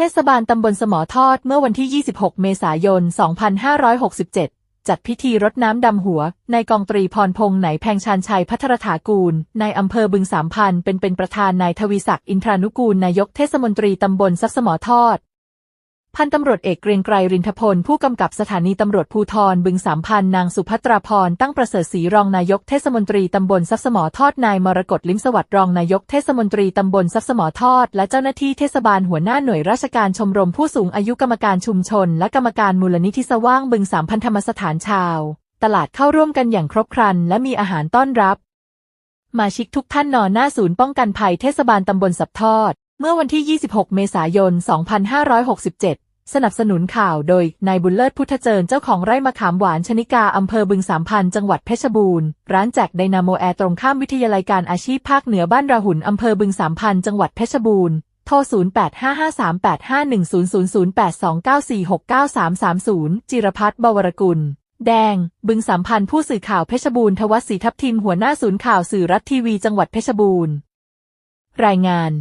เทศบาลตำบลสมอทอดเมื่อวันที่ 26 เมษายน 2567 จัดพิธีรดน้ำดำหัว ในกองตรีพรพงษ์ไหนแพงชานชัยพัทรถากูล ในอำเภอบึงสามพัน เป็นเป็นประธานนายทวีศักดิ์อินทรานุกูลนายกเทศมนตรีตำบลซักสมอทอด พันตำรวจเอกเกรียงไกรรินทพล ผู้กำกับสถานีตำรวจภูธรบึงสามพันนางสุภัตราพรตั้งประเสริฐศรีรองนายกเทศมนตรีตำบลซับสมอทอดนายมรกตลิ้มสวัสดิ์รองนายกเทศมนตรีตำบลซับสมอทอด และเจ้าหน้าที่เทศบาลหัวหน้าหน่วยราชการชมรมผู้สูงอายุกรรมการชุมชน และกรรมการมูลนิธิสว่างบึงสามพันธรรมสถานชาว ตลาดเข้าร่วมกันอย่างครบครัน และมีอาหารต้อนรับ มาชิกทุกท่านนอนหน้าศูนย์ป้องกันภัยเทศบาลตำบลสับทอด เมื่อวันที่ 26 เมษายน 2567 สนับสนุนข่าวโดยนายบุญเลิศพุทธเจริญเจ้าของไร่มะขามหวานชนิกาอำเภอบึงสามพันจังหวัดเพชรบูรณ์ ร้านแจกไดนาโมแอร์ตรงข้ามวิทยาลัยการอาชีพภาคเหนือบ้านราหุนอำเภอบึงสามพันจังหวัดเพชรบูรณ์โทร 08553851000829469330 จิรพัฒน์บวรกุล แดง บึงสามพันผู้สื่อข่าวเพชรบูรณ์ทวัศศรีทัพทิมหัวหน้าศูนย์ข่าวสื่อรัฐทีวีจังหวัดเพชรบูรณ์ รายงาน